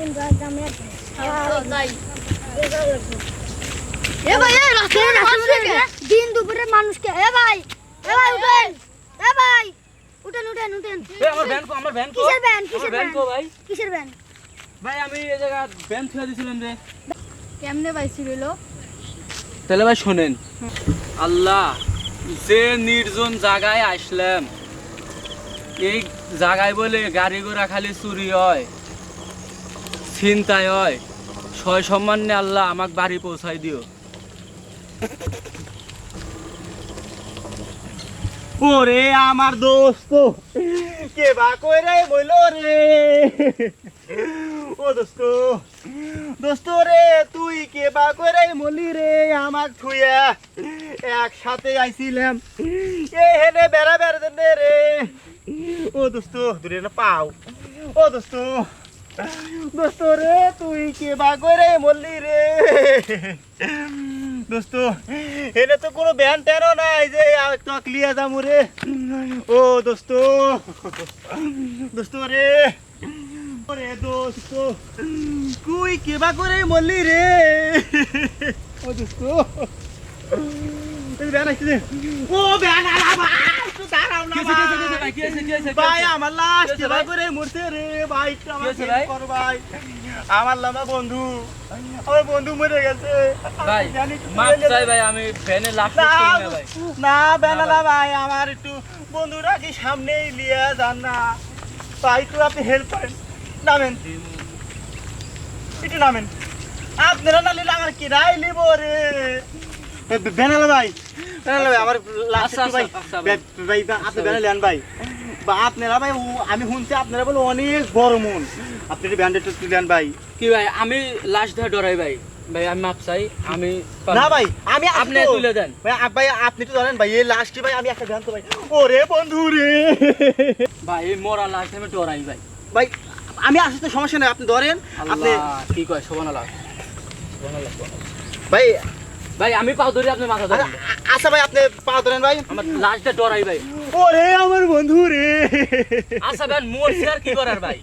দিন ভাই দুপুরে মানুষকে? এ ভাই এ ভাই উঠেন। এ ভাই উঠেন উঠেন উঠেন। আমার ভ্যান কো আমার ভ্যান কো। কিসের ভ্যান কিসের ভ্যান ভ্যান? কো ভাই। কিসের ভ্যান? ভাই আমি এই জায়গা ভ্যান থুয়ে দিছিলাম রে। কেমনে পাইছিল তাহলে ভাই শোনেন। আল্লাহ যে নির্জন জায়গায় আসলাম এই জায়গায় বলে গাড়ি ঘোড়া খালি চুরি হয়। ছিনতাই হয়। ছয় সম্মানে আল্লাহ আমাকে বাড়ি পৌঁছাই দিও। ওরে আমার দোস্ত, কে বা কই রে বইল রে? ও দোস্ত দোস্ত রে, তুই কে বা কই রে মলি রে? আমাক থুয়া একসাথে আইছিলাম। এ হেনে বেড়া বেড়া রে। ও দোস্ত, দূরে না পাও। ও দোস্ত দোস্ত রে, তুই কে বা কই রে? রে দোস্ত, এনে তো কোনো ব্যান ট্যানও নাই যে তো ক্লিয়ার যাব রে। ও দোস্ত দোস্ত রে ওরে দোস্ত, তুই কেবা করে মরলি রে? ও দোস্ত ব্যান আসছে ও ব্যান আলা ভাই একটু দাঁড়াও না ভাই ভাই আমার লাশ কি হয়েছে কেবা ভাই? করে মরছে রে ভাই আমার ভাই? কর ভাই। আমার লামা বন্ধু। আমার বন্ধু মরে গেছে। ভাই মাপ চাই ভাই আমি ভ্যানে লাশ না, করি না ভাই। না ভাই। আমার একটু বন্ধুরা কি সামনেই লিয়ে যান না। ভাই একটু আপনি হেল্প করেন। নামেন। একটু নামেন। আপনারা না নিলে আমার কি রাই লিব রে বেনালা ভাই। আমার লাস্ট ভাই? বে- ভাই আপনি বেনালা ভাই। বা আপনারা ভাই আমি শুনছি আপনারা বলে অনেক বড় মন। আপনি তুলেন ভাই। কি ভাই আমি লাশ ধরে ডরাই ভাই। ভাই আমি মাপ চাই আমি না ভাই আমি আপনি তুলে দেন। ভাই আপ- ভাই আপনি তো জানেন ভাই এই লাস্টে ভাই আমি একটা গান তো ভাই। ওরে বন্ধু রে। ভাই এই মরা লাশ আমি ডরাই ভাই। ভাই আমি আসি তো সমস্যা নেই আপনি ধরেন আপনি কি কয় শোভন ভাই ভাই আমি পাও ধরি আপনি মাথা ধরে আচ্ছা ভাই আপনি পা ধরেন ভাই। আমার লাশটা ডরাই ভাই। ওরে আমার বন্ধু রে। আচ্ছা ভাই মরছি আর কি করার ভাই?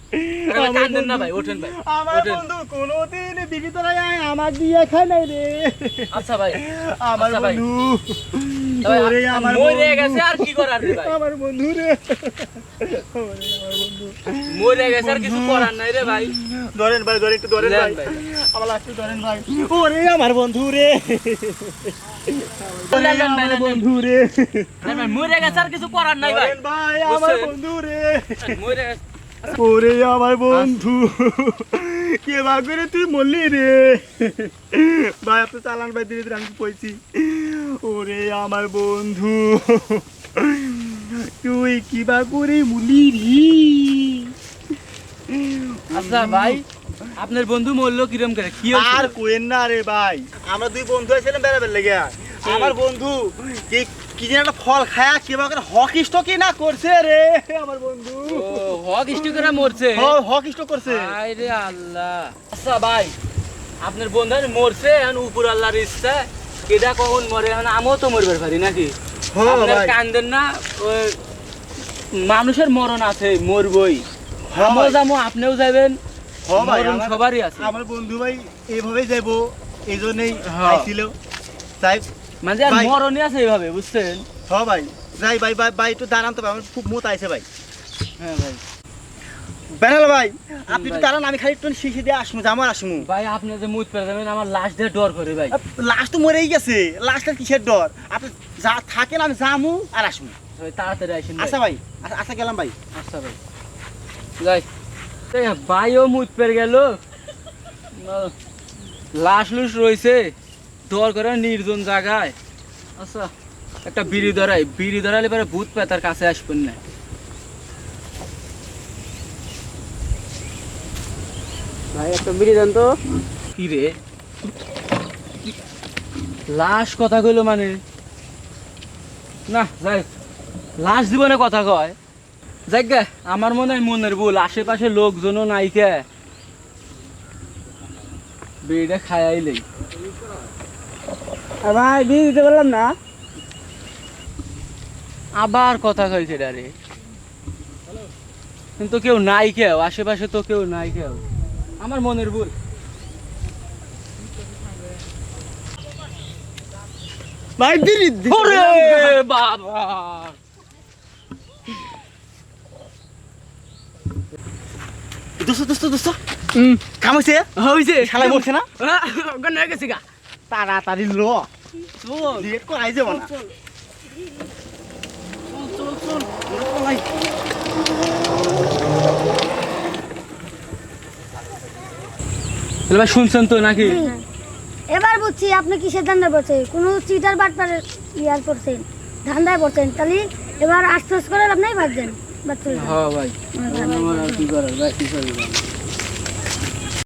আরে ভাই, আমার কান্দেন না ভাই ওঠেন ভাই আমার বন্ধু কোনোদিন বিবি তোরাই আমার দিয়ে খায় নাই রে। আচ্ছা ভাই আমার আচ্ছা বন্ধু। ভাই, ওরে আমার মরে। গেছে আর কি করার রে ভাই? আমার বন্ধু রে। ওরে আমার বন্ধু। মরে গেছে আর কিছু করার নাই রে ভাই। ধরেন ভাই ধরেন একটু ধরেন ভাই। আমার একটু ধরেন ভাই। ওরে আমার বন্ধু রে। আমার। বন্ধু রে। মরে গেছে আর কিছু করার নাই ভাই। ভাই আমার বন্ধু রে। মরে গেছে। ওরে আমার বন্ধু। কে বা করে তুই মরলি রে? ভাই আপনি চালান ভাই ধীরে ধীরে আমি কইছি ওরে আমার বন্ধু তুই কি বা করে মুলি রি আচ্ছা ভাই আপনার বন্ধু মরলো কিরম করে? কি? আর কোয়েন না রে ভাই আমরা দুই বন্ধু আছিলাম বেড়াবেন লেগে। আমার বন্ধু কি কি যেন একটা ফল খায়া কে বা করে হকি স্টকি না করছে রে আমার বন্ধু। ও হক ইস্টি করে মরছে? হকি স্টক করছে। আরে আল্লাহ। আচ্ছা ভাই আপনার বন্ধু মরছে এখন উপর আল্লাহর ইচ্ছা। কেডা কখন মরে? এখন আমিও তো মরবার পারি নাকি? হ্যাঁ আপনার কান্দেন না ওই মানুষের মরণ আছে মরবই। হ্যাঁ আমিও যাব আপনিও যাবেন। মরণ আমার- সবারই আছে। আমার বন্ধু ভাই এইভাবে যাইবো এই জন্যই হ্যাঁ। আইছিল। তাই মানে আর মরণই আছে এইভাবে বুঝছেন? হ ভাই। যাই ভাই ভাই ভাই একটু দাঁড়ান তো ভাই আমার খুব মত আইছে ভাই। হ্যাঁ ভাই। বেনাল ভাই আপনি ভাই। দাঁড়ান আমি খালি একটু শিশি দিয়ে আসমু আমার আসমু। ভাই আপনি যে পেয়ে যাবেন আমার লাশ দিয়ে ডর করে ভাই। লাস্ট তো মরেই গেছে। কিসের ডর? আপনি যা থাকেন আমি যামু আর আসমু। তাড়াতাড়ি আসেন আচ্ছা ভাই আচ্ছা, আচ্ছা গেলাম ভাই। আচ্ছা ভাই। যাই। ভাইও পেয়ে গেল। লাশ লুস রয়েছে দর করে নির্জন জায়গায়। আচ্ছা একটা বিড়ি ধরাই বিড়ি ধরালে পরে ভূত পেতার কাছে আসবেন না। ভাই একটা বিড়ি দেন তো। কি রে? লাশ কথা কইলো মানে? না যাই লাশ জীবনে কথা কয়। আমার মনে হয় মনের ভুল আশেপাশে লোকজনও নাই কে বিড়িটা খাইলেই ভাই বিড়ি দিতে পারলাম না। আবার কথা কইছে রে। কিন্তু কেউ নাই কেউ আশেপাশে তো কেউ নাই কেউ। আমার মনের ভুল। ভাই বিড়ি ওরে বাবা। দোস্ত দোস্ত কাম হইছে? না? গেছে গা। তাড়াতাড়ি ল। চল। লেট করাই যাব না চল চল চল তাহলে ভাই শুনছেন তো নাকি? এবার বুঝছি আপনি কিসের ধান্দা পড়ছে কোনো চিটার বাটপার ইয়ার করছেন ধান্দায় পড়ছেন তাহলে এবার আস্তে আস্তে করে আপনি ভাবছেন। বাচ্চা হ্যাঁ ভাই। আমার আর কি করার? ভাই কি করবি